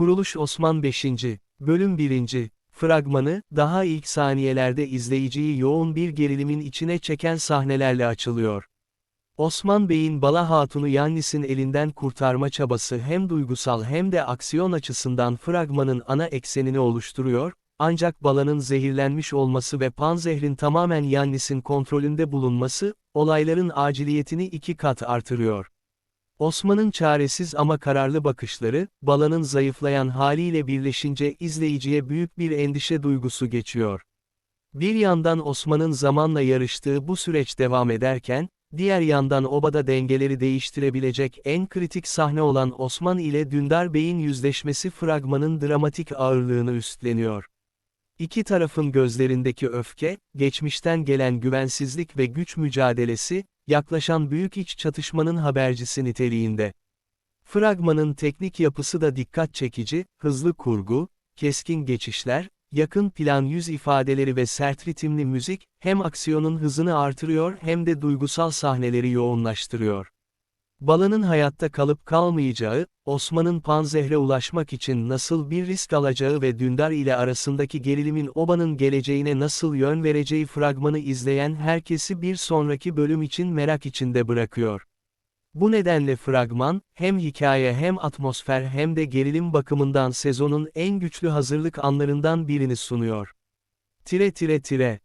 Kuruluş Osman 5. Bölüm 1. Fragmanı, daha ilk saniyelerde izleyiciyi yoğun bir gerilimin içine çeken sahnelerle açılıyor. Osman Bey'in Bala Hatun'u Yannis'in elinden kurtarma çabası hem duygusal hem de aksiyon açısından fragmanın ana eksenini oluşturuyor, ancak Bala'nın zehirlenmiş olması ve panzehrin tamamen Yannis'in kontrolünde bulunması, olayların aciliyetini iki kat artırıyor. Osman'ın çaresiz ama kararlı bakışları, Bala'nın zayıflayan haliyle birleşince izleyiciye büyük bir endişe duygusu geçiyor. Bir yandan Osman'ın zamanla yarıştığı bu süreç devam ederken, diğer yandan obada dengeleri değiştirebilecek en kritik sahne olan Osman ile Dündar Bey'in yüzleşmesi fragmanın dramatik ağırlığını üstleniyor. İki tarafın gözlerindeki öfke, geçmişten gelen güvensizlik ve güç mücadelesi, yaklaşan büyük iç çatışmanın habercisi niteliğinde. Fragmanın teknik yapısı da dikkat çekici, hızlı kurgu, keskin geçişler, yakın plan yüz ifadeleri ve sert ritimli müzik, hem aksiyonun hızını artırıyor hem de duygusal sahneleri yoğunlaştırıyor. Bala'nın hayatta kalıp kalmayacağı, Osman'ın panzehre ulaşmak için nasıl bir risk alacağı ve Dündar ile arasındaki gerilimin obanın geleceğine nasıl yön vereceği fragmanı izleyen herkesi bir sonraki bölüm için merak içinde bırakıyor. Bu nedenle fragman, hem hikaye hem atmosfer hem de gerilim bakımından sezonun en güçlü hazırlık anlarından birini sunuyor. Tire tire tire.